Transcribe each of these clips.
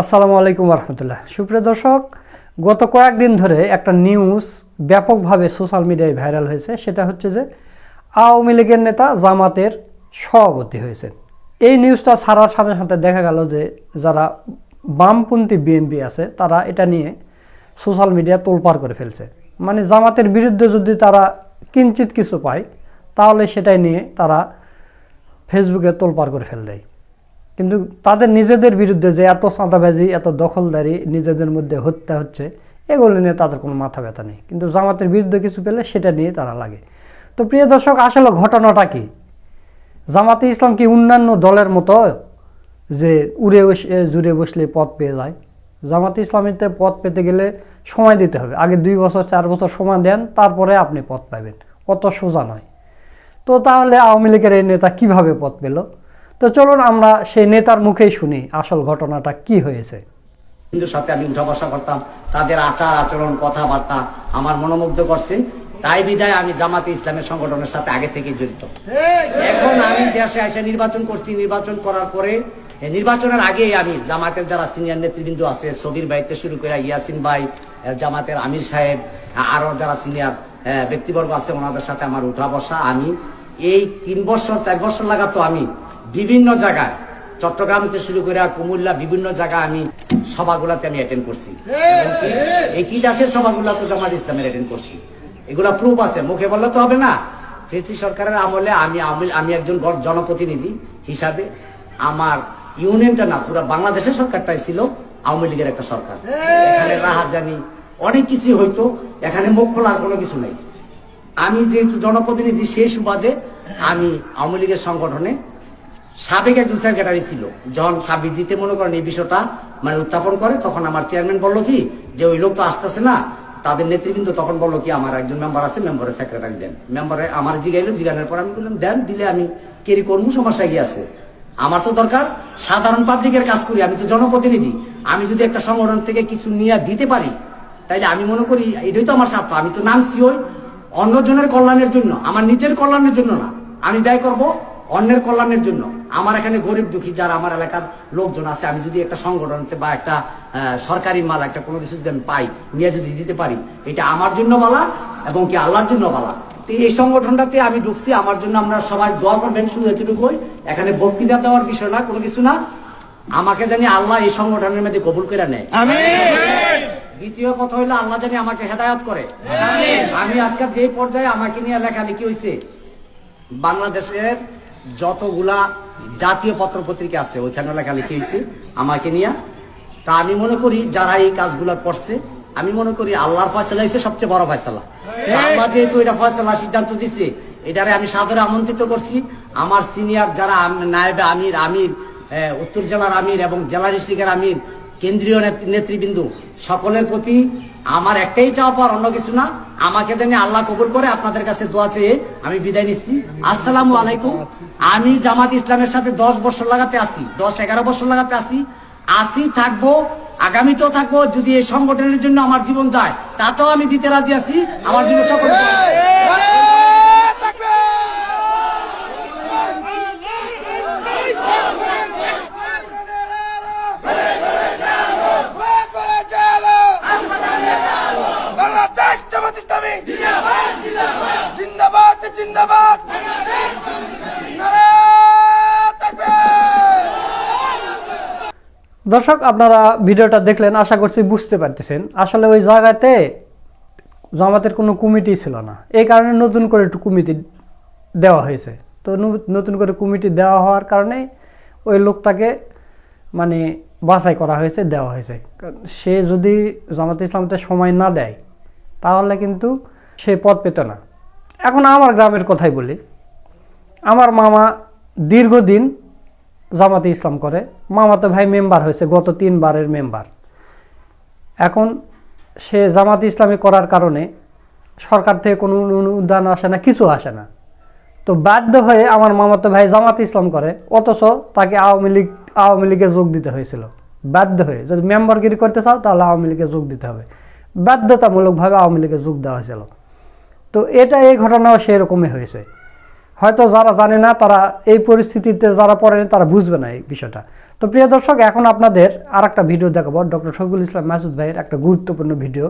আসসালামু আলাইকুম রহমতুল্লাহ সুপ্রিয় দর্শক, গত কয়েকদিন ধরে একটা নিউজ ব্যাপকভাবে সোশ্যাল মিডিয়ায় ভাইরাল হয়েছে। সেটা হচ্ছে যে, আওয়ামী লীগের নেতা জামাতের সভাপতি হয়েছে। এই নিউজটা ছাড়ার সাথে সাথে দেখা গেল যে, যারা বামপন্থী বিএনপি আছে, তারা এটা নিয়ে সোশ্যাল মিডিয়া তোলপাড় করে ফেলছে। মানে জামাতের বিরুদ্ধে যদি তারা কিঞ্চিত কিছু পায়, তাহলে সেটাই নিয়ে তারা ফেসবুকে তোলপাড় করে ফেল দেয়। কিন্তু তাদের নিজেদের বিরুদ্ধে যে এত চাঁদাবাজি, এত দখলদারি, নিজেদের মধ্যে হত্যা হচ্ছে, এগুলো নিয়ে তাদের কোনো মাথা ব্যথা নেই। কিন্তু জামাতের বিরুদ্ধে কিছু পেলে সেটা নিয়ে তারা লাগে। তো প্রিয় দর্শক, আসলে ঘটনাটা কি? জামাতে ইসলাম কি অন্যান্য দলের মতো যে উড়ে বসে, জুড়ে বসলে পথ পেয়ে যায়? জামাতে ইসলামীতে পথ পেতে গেলে সময় দিতে হবে। আগে দুই বছর, চার বছর সময় দেন, তারপরে আপনি পথ পাবেন। অত সোজা নয়। তো তাহলে আওয়ামী লীগের এই নেতা কীভাবে পথ পেল? তো চলুন আমরা সেই নেতার মুখেই শুনি আসল ঘটনাটা কি হয়েছে। হিন্দুর সাথে আমি উঠা বসা করতাম তাদের আচার আচরণ কথাবার্তা আমার মনোমুগ্ধ করছে। তাই বিদায় আমি জামাতে ইসলামের সংগঠনের সাথে আগে থেকে জড়িত। এখন আমি দেশে এসে নির্বাচন করছি। নির্বাচন করার পরে নির্বাচনের আগে আমি জামাতের যারা সিনিয়র নেতৃবৃন্দ আছে সবির ভাইতে শুরু করে ইয়াসিন ভাই জামাতের আমির সাহেব আহ, আরও যারা সিনিয়র ব্যক্তিবর্গ আছে ওনাদের সাথে আমার উঠা বসা। আমি এই তিন বছর চার বছর লাগাতো আমি বিভিন্ন জায়গায় চট্টগ্রাম থেকে শুরু করে কুমিল্লা বিভিন্ন জায়গায় আমি সভাগুলাতে আমি অ্যাটেন্ড করছি। কি দাসের সভাগুলা তো জামাত ইসলামের অ্যাটেন্ড করছি। এগুলা প্রুফ আছে, মুখে বললে তো হবে না। ফেসি সরকারের আমলে আমি আমি- একজন জনপ্রতিনিধি হিসাবে আমার ইউনিয়নটা না, পুরো বাংলাদেশের সরকারটাই ছিল আওয়ামী লীগের একটা সরকার। এখানে রাহাজানি অনেক কিছু হইতো এখানে মুখ খোলার কোনো কিছু নেই। আমি যেহেতু জনপ্রতিনিধি সেই সুবাদে আমি আওয়ামী লীগের সংগঠনে সাবেক একজন সেক্রেটারি ছিল। যখন সাবিক দিতে মনে করেন এই বিষয়টা মানে উত্থাপন করে, তখন আমার চেয়ারম্যান বলল কি, যে ওই লোক তো আসতেছে না, তাদের নেতৃবৃন্দ তখন বলল কি, আমার একজন মেম্বার আছে মেম্বারের সেক্রেটারি দেন। মেম্বারে আমার জিগাইলো, জিগানোর পর আমি বললাম, দেন, দিলে আমি কেরি কর্ম সমস্যা গিয়ে আছে। আমার তো দরকার সাধারণ পাবলিকের কাজ করি, আমি তো জনপ্রতিনিধি। আমি যদি একটা সংগঠন থেকে কিছু নিয়ে দিতে পারি, তাইলে আমি মনে করি, এটাই তো আমার স্বার্থ। আমি তো নামছি ওই অন্যজনের কল্যাণের জন্য, আমার নিজের কল্যাণের জন্য না। আমি ব্যয় করব অন্যের কল্যাণের জন্য। আমার এখানে গরিব দুঃখী যারা আমার এলাকার লোকজন আছে আমি যদি একটা সংগঠনতে বা একটা সরকারি মাল একটা কোনো কিছু যদি আমি পাই নিয়ে যদি দিতে পারি এটা আমার জন্য বলা এবং কি আল্লাহর জন্য বলা। তো এই সংগঠনটাতে আমি ঢুকছি আমার জন্য আমরা সবাই দোয়া করবেন শুধু এতটুকুই। এখানে বক্তৃতা দেওয়ার বিষয় না কোনো কিছু না। আমাকে জানি আল্লাহ এই সংগঠনের মধ্যে কবুল করে নেয়। দ্বিতীয় কথা হইল আল্লাহ জানি আমাকে হেদায়ত করে। আমি আজকাল যে পর্যায়ে আমাকে নিয়ে লেখালেখি হয়েছে বাংলাদেশের যতগুলা জাতীয় পত্র পত্রিকা আছে ওইখানে লেখালেখি হয়েছে আমাকে নিয়ে। তা আমি মনে করি যারা এই কাজগুলা করছে আমি মনে করি আল্লাহর ফয়সালা হয়েছে সবচেয়ে বড় ফয়সালা। আল্লাহ যেহেতু এটা ফয়সালা সিদ্ধান্ত দিছে এটারে আমি সাদরে আমন্ত্রিত করছি। আমার সিনিয়র যারা নায়েবে আমির আমির উত্তর জেলার আমির এবং জেলা ডিস্ট্রিক্টের আমির কেন্দ্রীয় নেত- নেতৃবৃন্দ সকলের প্রতি আমার একটাই চাওয়া পাওয়ার অন্য কিছু না। আমাকে জানি আল্লাহ কবুল করে আপনাদের কাছে দোয়া চেয়ে আমি বিদায় নিচ্ছি। আসসালামু আলাইকুম। আমি জামাত ইসলামের সাথে দশ বছর লাগাতে আসি দশ এগারো বছর লাগাতে আসি আসি থাকব, আগামীতেও থাকব, যদি এই সংগঠনের জন্য আমার জীবন যায় তা তো আমি দিতে রাজি আছি, আমার জন্য সকল বাংলাদেশ জামাত ইসলামী জিন্দাবাদ জিন্দাবাদ নারায়ণ তাকবীর দর্শক, আপনারা ভিডিওটা দেখলেন, আশা করছি বুঝতে পারতেছেন। আসলে ওই জায়গাতে জামাতের কোনো কমিটি ছিল না। এই কারণে নতুন করে একটু কমিটি দেওয়া হয়েছে। তো নতুন করে কমিটি দেওয়া হওয়ার কারণে ওই লোকটাকে মানে বাছাই করা হয়েছে, দেওয়া হয়েছে। সে যদি জামাত ইসলামতে সময় না দেয়, তাহলে কিন্তু সে পদ পেত না। এখন আমার গ্রামের কথাই বলি। আমার মামা দীর্ঘদিন জামাতে ইসলাম করে। মামাতো ভাই মেম্বার হয়েছে, গত তিনবারের মেম্বার। এখন সে জামাতে ইসলামী করার কারণে সরকার থেকে কোনো অনুদান আসে না, কিছু আসে না। তো বাধ্য হয়ে আমার মামাতো ভাই জামাতে ইসলাম করে, অথচ তাকে আওয়ামী লীগ, আওয়ামী লীগে যোগ দিতে হয়েছিল। বাধ্য হয়ে, যদি মেম্বারগিরি করতে চাও তাহলে আওয়ামী লীগে যোগ দিতে হবে। বাধ্যতামূলকভাবে আওয়ামী লীগে যোগ দেওয়া হয়েছিল। তো এটা এই ঘটনাও সেরকমই হয়েছে। হয়তো যারা জানে না, তারা এই পরিস্থিতিতে যারা পড়েনি তারা বুঝবে না এই বিষয়টা। তো প্রিয় দর্শক, এখন আপনাদের আর একটা ভিডিও দেখাবো। ডক্টর শফিকুল ইসলাম মাসুদ ভাইয়ের একটা গুরুত্বপূর্ণ ভিডিও।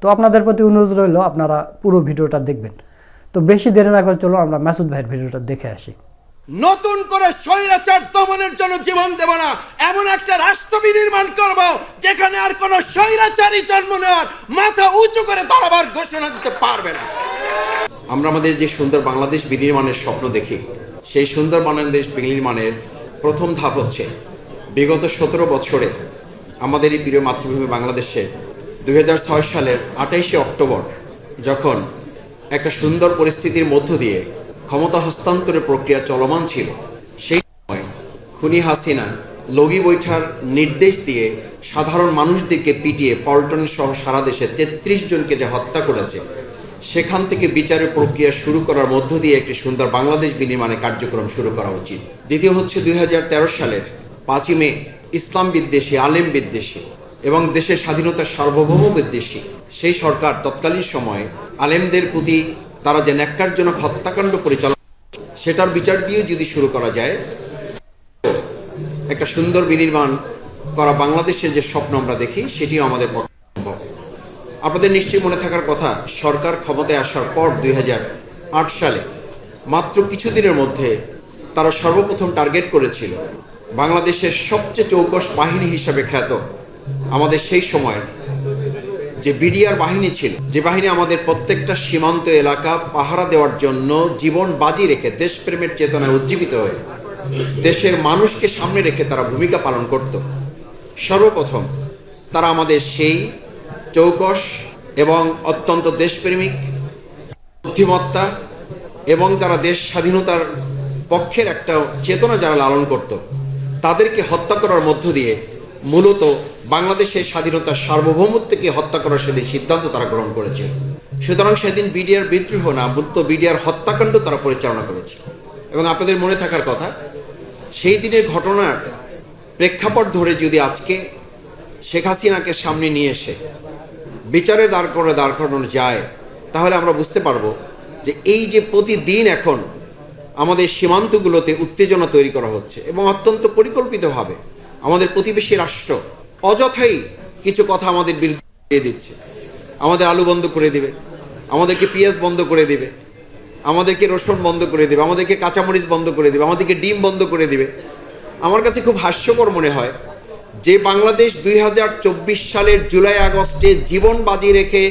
তো আপনাদের প্রতি অনুরোধ রইল, আপনারা পুরো ভিডিওটা দেখবেন। তো বেশি দেরি না করে চলো, আমরা মাসুদ ভাইয়ের ভিডিওটা দেখে আসি। নতুন করে স্বৈরাচার দমনের জন্য জীবন দেব না। এমন একটা রাষ্ট্র বিনির্মাণ করব, যেখানে আর কোন স্বৈরাচারী জন্ম নেওয়ার মাথা উঁচু করে দাঁড়াবার ঘোষণা দিতে পারবে না। আমরা আমাদের যে সুন্দর বাংলাদেশ বিনির্মাণের স্বপ্ন দেখি, সেই সুন্দর বাংলাদেশ বিনির্মাণের প্রথম ধাপ হচ্ছে বিগত সতেরো বছরে আমাদের এই প্রিয় মাতৃভূমি বাংলাদেশে দুই সালের আঠাইশে অক্টোবর যখন একটা সুন্দর পরিস্থিতির মধ্য দিয়ে ক্ষমতা হস্তান্তরের প্রক্রিয়া চলমান ছিল, সেই সময় খুনি হাসিনা লগি বৈঠার নির্দেশ দিয়ে সাধারণ মানুষদেরকে পিটিয়ে পল্টন সহ সারা দেশে তেত্রিশ জনকে যে হত্যা করেছে সেখান থেকে বিচারের প্রক্রিয়া শুরু করার মধ্য দিয়ে একটি সুন্দর বাংলাদেশ বিনির্মাণের কার্যক্রম শুরু করা উচিত। দ্বিতীয় হচ্ছে দুই হাজার তেরো সালের পাঁচই মে, ইসলাম বিদ্বেষী, আলেম বিদ্বেষী এবং দেশের স্বাধীনতার সার্বভৌম বিদ্বেষী। সেই সরকার তৎকালীন সময়ে আলেমদের প্রতি তারা যে ন্যাক্কারজনক হত্যাকাণ্ড পরিচালনা সেটার বিচার দিয়ে যদি শুরু করা যায়, একটা সুন্দর বিনির্মাণ করা বাংলাদেশের যে স্বপ্ন আমরা দেখি, সেটিও আমাদের আপনাদের নিশ্চয়ই মনে থাকার কথা, সরকার ক্ষমতায় আসার পর দুই হাজার আট সালে, মাত্র কিছুদিনের মধ্যে তারা সর্বপ্রথম টার্গেট করেছিল, বাংলাদেশের সবচেয়ে চৌকস বাহিনী হিসাবে খ্যাত আমাদের সেই সময়ের যে বিডিআর বাহিনী ছিল, যে বাহিনী আমাদের প্রত্যেকটা সীমান্ত এলাকা পাহারা দেওয়ার জন্য জীবন বাজি রেখে দেশপ্রেমের চেতনায় উজ্জীবিত হয়ে, দেশের মানুষকে সামনে রেখে তারা ভূমিকা পালন করত। সর্বপ্রথম তারা আমাদের সেই চৌকস এবং অত্যন্ত দেশপ্রেমিক, বুদ্ধিমত্তা এবং তারা দেশ স্বাধীনতার পক্ষের একটা চেতনা যারা লালন করত, তাদেরকে হত্যা করার মধ্য দিয়ে মূলত বাংলাদেশের স্বাধীনতার সার্বভৌমত্বকে হত্যা করার সেদিন সিদ্ধান্ত তারা গ্রহণ করেছে। সুতরাং সেদিন বিডিআর বিদ্রোহ না, মূলত বিডিআর হত্যাকাণ্ড তারা পরিচালনা করেছে। এবং আপনাদের মনে থাকার কথা, সেই দিনের ঘটনার প্রেক্ষাপট ধরে যদি আজকে শেখ হাসিনাকে সামনে নিয়ে এসে বিচারে দাঁড় করে দাঁড় করানো যায়, তাহলে আমরা বুঝতে পারব যে এই যে প্রতিদিন এখন আমাদের সীমান্তগুলোতে উত্তেজনা তৈরি করা হচ্ছে এবং অত্যন্ত পরিকল্পিতভাবে আমাদের প্রতিবেশী রাষ্ট্র অযথাই কিছু কথা আমাদের বিরুদ্ধে দিচ্ছে। আমাদের আলু বন্ধ করে দিবে, আমাদেরকে পেঁয়াজ বন্ধ করে দিবে, আমাদেরকে রসুন বন্ধ করে দেবে, আমাদেরকে কাঁচামরিচ বন্ধ করে দেবে, আমাদেরকে ডিম বন্ধ করে দিবে। আমার কাছে খুব হাস্যকর মনে হয় যে বাংলাদেশ দুই হাজার চব্বিশ সালের জুলাই আগস্টে জীবন বাজি রেখে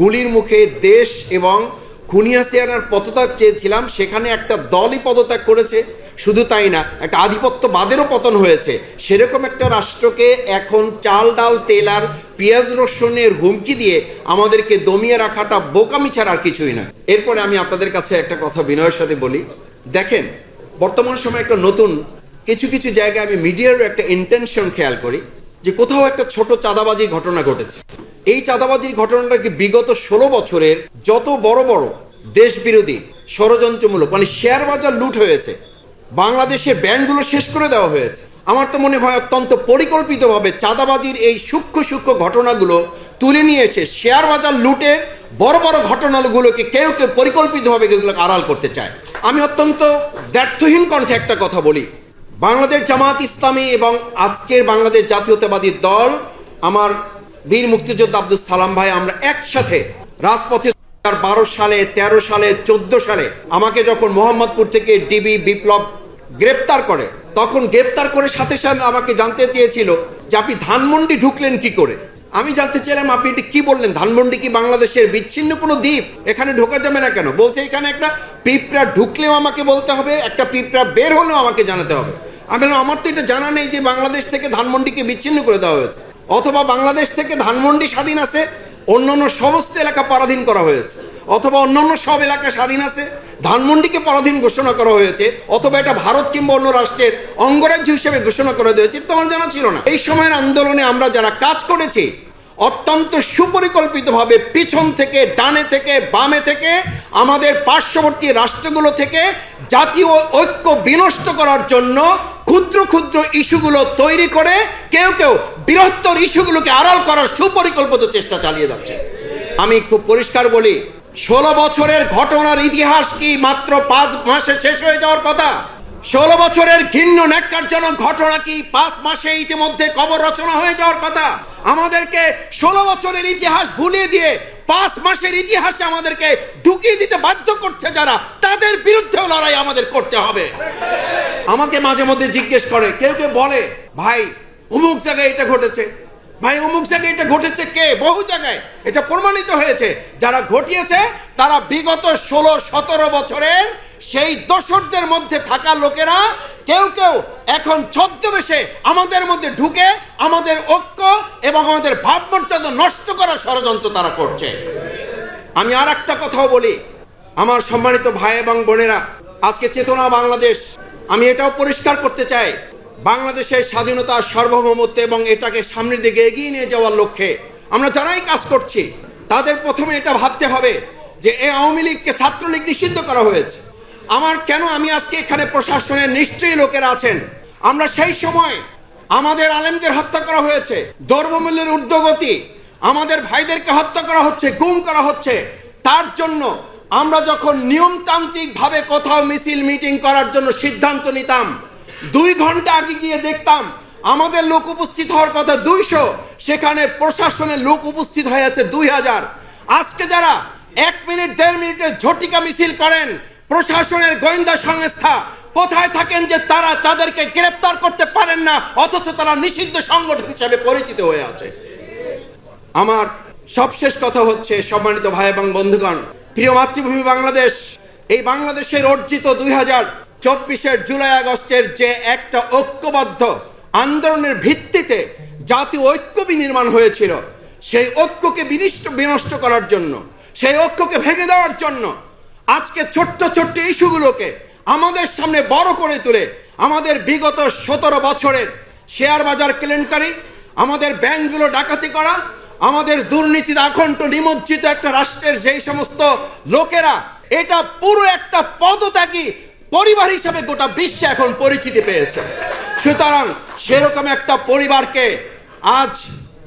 গুলির মুখে দেশ এবং খুনিয়াসিয়ানার পদত্যাগ চেয়েছিলাম, সেখানে একটা দলই পদত্যাগ করেছে। শুধু তাই না, একটা আধিপত্যবাদেরও পতন হয়েছে। সেরকম একটা রাষ্ট্রকে এখন চাল, ডাল, তেল আর পেঁয়াজ, রসুনের হুমকি দিয়ে আমাদেরকে দমিয়ে রাখাটা বোকামি ছাড়া আর কিছুই না। এরপরে আমি আপনাদের কাছে একটা কথা বিনয়ের সাথে বলি। দেখেন, বর্তমান সময় একটা নতুন কিছু কিছু জায়গায় আমি মিডিয়ার একটা ইন্টেনশন খেয়াল করি যে কোথাও একটা ছোট চাঁদাবাজির ঘটনা ঘটেছে। এই চাঁদাবাজির ঘটনাটা কি বিগত ষোলো বছরের যত বড় বড় দেশ বিরোধী ষড়যন্ত্রমূলক মানে শেয়ার বাজার লুট হয়েছে বাংলাদেশের ব্যাংকগুলো শেষ করে দেওয়া হয়েছে, আমার তো মনে হয় অত্যন্ত পরিকল্পিতভাবে চাঁদাবাজির এই সূক্ষ্ম সূক্ষ্ম ঘটনাগুলো তুলে নিয়ে এসে শেয়ার বাজার লুটের বড় বড় ঘটনাগুলোকে কেউ কেউ পরিকল্পিতভাবে এগুলোকে আড়াল করতে চায়। আমি অত্যন্ত ব্যর্থহীন কণ্ঠে একটা কথা বলি। বাংলাদেশ জামাত ইসলামী এবং আজকের বাংলাদেশ জাতীয়তাবাদী দল, আমার বীর মুক্তিযোদ্ধা আব্দুল সালাম ভাই, আমরা একসাথে রাজপথে বারো সালে ১৩ সালে, চোদ্দ সালে আমাকে যখন মোহাম্মদপুর থেকে ডিবি বিপ্লব গ্রেপ্তার করে, তখন গ্রেপ্তার করে সাথে সাথে আমাকে জানতে চেয়েছিল যে আপনি ধানমন্ডি ঢুকলেন কি করে? আমি জানতে চাইলাম, আপনি এটি কি বললেন? ধানমন্ডি কি বাংলাদেশের বিচ্ছিন্ন কোনো দ্বীপ? এখানে ঢোকা যাবে না কেন? বলছে এখানে একটা পিঁপড়া ঢুকলেও আমাকে বলতে হবে, একটা পিঁপড়া বের হলেও আমাকে জানাতে হবে। আমি আমার তো এটা জানা নেই যে বাংলাদেশ থেকে ধানমন্ডিকে বিচ্ছিন্ন করে দেওয়া হয়েছে। অথবা বাংলাদেশ থেকে ধানমন্ডি স্বাধীন আছে, অন্যান্য সমস্ত এলাকা পরাধীন করা হয়েছে। অথবা অন্যান্য সব এলাকা স্বাধীন আছে, ধানমন্ডিকে পরাধীন ঘোষণা করা হয়েছে, অথবা এটা ভারত কিংবা অন্য রাষ্ট্রের অঙ্গরাজ্য হিসেবে ঘোষণা করা হয়েছে, এটা আমার জানা ছিল না। এই সময়ের আন্দোলনে আমরা যারা কাজ করেছি, অত্যন্ত সুপরিকল্পিতভাবে পিছন থেকে, ডানে থেকে, বামে থেকে, আমাদের পার্শ্ববর্তী রাষ্ট্রগুলো থেকে জাতীয় ঐক্য বিনষ্ট করার জন্য ক্ষুদ্র ক্ষুদ্র ইস্যুগুলো তৈরি করে কেউ কেউ বৃহত্তর ইস্যুগুলোকে আড়াল করার সুপরিকল্পিত চেষ্টা চালিয়ে যাচ্ছে। আমি খুব পরিষ্কার বলি, ষোলো বছরের ঘটনার ইতিহাস কি মাত্র পাঁচ মাসে শেষ হয়ে যাওয়ার কথা? ষোলো বছরের ঘিন্ন ন্যাক্কারজনক ঘটনা কি পাঁচ মাসে ইতিমধ্যে কবর রচনা হয়ে যাওয়ার কথা? আমাদেরকে ষোলো বছরের ইতিহাস ভুলিয়ে দিয়ে পাঁচ মাসের ইতিহাসে আমাদেরকে ঢুকিয়ে দিতে বাধ্য করছে যারা, তাদের বিরুদ্ধেও লড়াই আমাদের করতে হবে। আমাকে মাঝে মধ্যে জিজ্ঞেস করে, কেউ কেউ বলে, ভাই, অমুক জায়গায় এটা ঘটেছে। ভাই, অমুক জায়গায় এটা ঘটেছে কে? বহু জায়গায়। এটা প্রমাণিত হয়েছে। যারা ঘটিয়েছে, তারা বিগত ষোলো সতেরো বছরের সেই দোসরদের মধ্যে থাকা লোকেরা কেউ কেউ এখন ছদ্মবেশে আমাদের মধ্যে ঢুকে আমাদের ঐক্য এবং আমাদের ভাবমর্যাদা নষ্ট করার ষড়যন্ত্র তারা করছে। আমি আর একটা কথাও বলি। আমার সম্মানিত ভাই এবং বোনেরা, আজকে চেতনা বাংলাদেশ, আমি এটাও পরিষ্কার করতে চাই। বাংলাদেশের স্বাধীনতা, সার্বভৌমত্ব এবং এটাকে সামনের দিকে এগিয়ে নিয়ে যাওয়ার লক্ষ্যে আমরা যারাই কাজ করছি, তাদের প্রথমে এটা ভাবতে হবে যে এ আওয়ামী লীগকে ছাত্রলীগ নিষিদ্ধ করা হয়েছে। আমার কেন আমি আজকে এখানে প্রশাসনের নিশ্চয়ই লোকেরা আছেন? আমরা সেই সময় আমাদের আলেমদের হত্যা করা হয়েছে দ্রব্যমূল্যের ঊর্ধ্বগতি, আমাদের ভাইদেরকে হত্যা করা হচ্ছে, গুম করা হচ্ছে। তার জন্য আমরা যখন নিয়মতান্ত্রিক ভাবে কোথাও মিছিল, মিটিং করার জন্য সিদ্ধান্ত নিতাম, দুই ঘণ্টা আগে গিয়ে দেখতাম আমাদের লোক উপস্থিত হওয়ার কথা দুইশো, সেখানে প্রশাসনের লোক উপস্থিত হয়ে আছে দুই হাজার। আজকে যারা এক মিনিট, দেড় মিনিটের ঝটিকা মিছিল করেন প্রশাসনের গোয়েন্দা সংস্থা কোথায় থাকেন যে তারা তাদেরকে গ্রেপ্তার করতে পারেন না, অথচ তারা নিষিদ্ধ সংগঠন হিসেবে পরিচিত হয়ে আছে। আমার সবশেষ কথা হচ্ছে, সম্মানিত ভাই এবং বন্ধুগণ, প্রিয় মাতৃভূমি বাংলাদেশ, এই বাংলাদেশের অর্জিত দুই হাজার চব্বিশের জুলাই আগস্টের যে একটা ঐক্যবদ্ধ আন্দোলনের ভিত্তিতে জাতীয় ঐক্য বিনির্মাণ হয়েছিল, সেই ঐক্যকে বিনিষ্ট বিনষ্ট করার জন্য, সেই ঐক্যকে ভেঙে দেওয়ার জন্য আজকে ছোট্ট ছোট্ট ইস্যুগুলোকে আমাদের সামনে বড় করে তুলে আমাদের বিগত সতেরো বছরের শেয়ার বাজার কেলেঙ্কারি, আমাদের ব্যাংকগুলো ডাকাতি করা, আমাদের দুর্নীতির আকণ্ঠ নিমজ্জিত একটা রাষ্ট্রের যেই সমস্ত লোকেরা, এটা পুরো একটা পদত্যাগী পরিবার হিসাবে গোটা বিশ্বে এখন পরিচিতি পেয়েছে। সুতরাং সেরকম একটা পরিবারকে আজ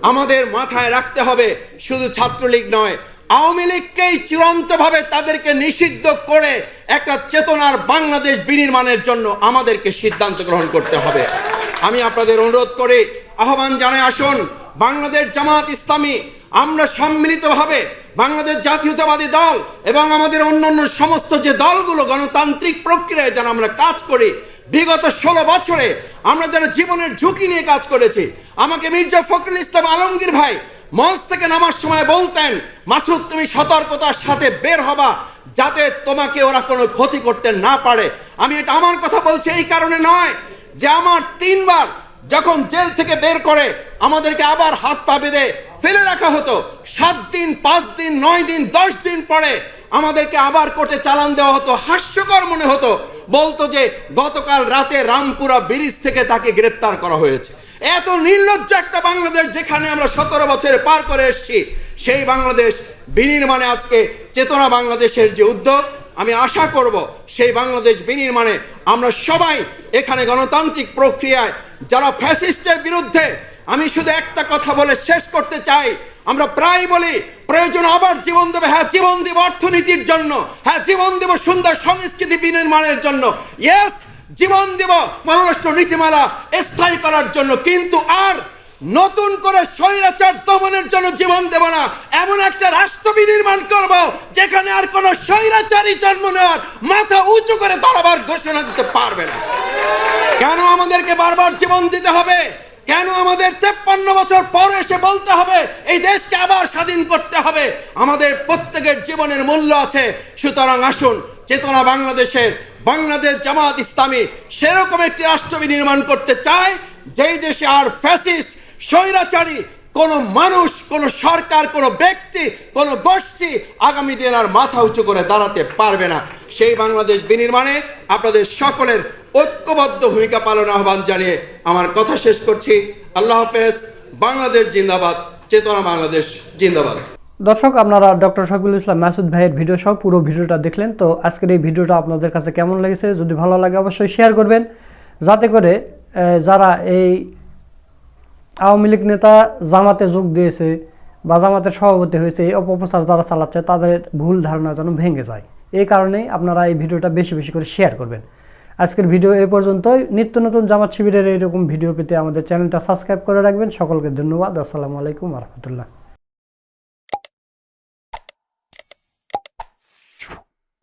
আমাদের মাথায় রাখতে হবে, শুধু ছাত্রলীগ নয় আওয়ামী লীগকেই চূড়ান্তভাবে তাদেরকে নিষিদ্ধ করে একটা চেতনার বাংলাদেশ বিনির্মাণের জন্য আমাদেরকে সিদ্ধান্ত গ্রহণ করতে হবে। আমি আপনাদের অনুরোধ করে, আহ্বান জানাই আসুন, বাংলাদেশ জামাত ইসলামী, আমরা সম্মিলিতভাবে বাংলাদেশ জাতীয়তাবাদী দল এবং আমাদের অন্যান্য সমস্ত যে দলগুলো, গণতান্ত্রিক প্রক্রিয়ায় যারা আমরা কাজ করি, বিগত ষোলো বছরে আমরা যারা জীবনের ঝুঁকি নিয়ে কাজ করেছি। আমাকে মির্জা ফখরুল ইসলাম আলমগীর ভাই মঞ্চ থেকে নামার সময় বলতেন, মাসুদ, তুমি সতর্কতার সাথে বের হবা যাতে তোমাকে ওরা কোনো ক্ষতি করতে না পারে। আমি এটা আমার কথা বলছি এই কারণে নয় যে আমার তিনবার যখন জেল থেকে বের করে আমাদেরকে আবার হাত পা বেঁধে ফেলে রাখা হতো, সাত দিন, পাঁচ দিন, নয় দিন, দশ দিন পরে আমাদেরকে আবার কোর্টে চালান দেওয়া হতো, হাস্যকর মনে হতো। বলতো যে গতকাল রাতে রামপুরা ব্রিজ থেকে তাকে গ্রেপ্তার করা হয়েছে। এত নির্লজ্জ একটা বাংলাদেশ যেখানে আমরা সতেরো বছরে পার করে এসেছি, সেই বাংলাদেশ বিনির্মাণে আজকে চেতনা বাংলাদেশের যে উদ্যোগ, আমি আশা করব সেই বাংলাদেশ বিনির্মাণে আমরা সবাই এখানে গণতান্ত্রিক প্রক্রিয়ায় যারা ফ্যাসিস্টের বিরুদ্ধে, আমি শুধু একটা কথা বলে শেষ করতে চাই, আমরা প্রায় বলি, প্রয়োজন আবার জীবন দেবে হ্যাঁ জীবন দেব অর্থনীতির জন্য হ্যাঁ জীবন দেব সুন্দর সংস্কৃতি বিনির্মাণের জন্য। ইয়েস জীবন দেব পররাষ্ট্র নীতিমালা স্থায়ী করার জন্য, কিন্তু আর নতুন করে স্বৈরাচার দমনের জন্য জীবন দেব না। এমন একটা রাষ্ট্র বিনির্মাণ করব, যেখানে আর কোনো স্বৈরাচারী জন্ম নেওয়ার মাথা উঁচু করে দাঁড়াবার ঘোষণা দিতে পারবে না। কেন আমাদেরকে বারবার জীবন দিতে হবে? কেন আমাদের তেপ্পান্ন বছর পর এসে বলতে হবে, এই দেশকে আবার স্বাধীন করতে হবে? আমাদের প্রত্যেকের জীবনের মূল্য আছে। সুতরাং আসুন, চেতনা বাংলাদেশের বাংলাদেশ জামাত ইসলামী সেরকম একটি রাষ্ট্র নির্মাণ করতে চায়, যেই দেশে আর ফ্যাসিস্ট স্বৈরাচারী কোন মানুষ, কোন সরকার, কোন ব্যক্তি, কোন গোষ্ঠী আগামী দিন আর মাথা উঁচু করে দাঁড়াতে পারবে না। সেই বাংলাদেশ বিনির্মাণে আপনাদের সকলের ঐক্যবদ্ধ ভূমিকা পালনের আহ্বান জানিয়ে আমার কথা শেষ করছি। আল্লাহ হাফেজ, বাংলাদেশ জিন্দাবাদ, চেতনা বাংলাদেশ জিন্দাবাদ। দর্শক, আপনারা ডক্টর শফিকুল ইসলাম মাসুদ ভাইয়ের ভিডিও সহ পুরো ভিডিওটা দেখলেন। তো আজকের এই ভিডিওটা আপনাদের কাছে কেমন লেগেছে? যদি ভালো লাগে অবশ্যই শেয়ার করবেন। যাতে করে যারা এই আওয়ামী লীগ নেতা জামাতে যোগ দিয়েছে বা জামাতের সভাপতি হয়েছে, এই অপপ্রচার যারা চালাচ্ছে, তাদের ভুল ধারণা যেন ভেঙে যায়। এই কারণেই আপনারা এই ভিডিওটা বেশি বেশি করে শেয়ার করবেন। আজকের ভিডিও এ পর্যন্তই। নিত্য নতুন জামাত শিবিরের এইরকম ভিডিও পেতে আমাদের চ্যানেলটা সাবস্ক্রাইব করে রাখবেন। সকলকে ধন্যবাদ। আসসালামু আলাইকুম রহমতুল্লাহ।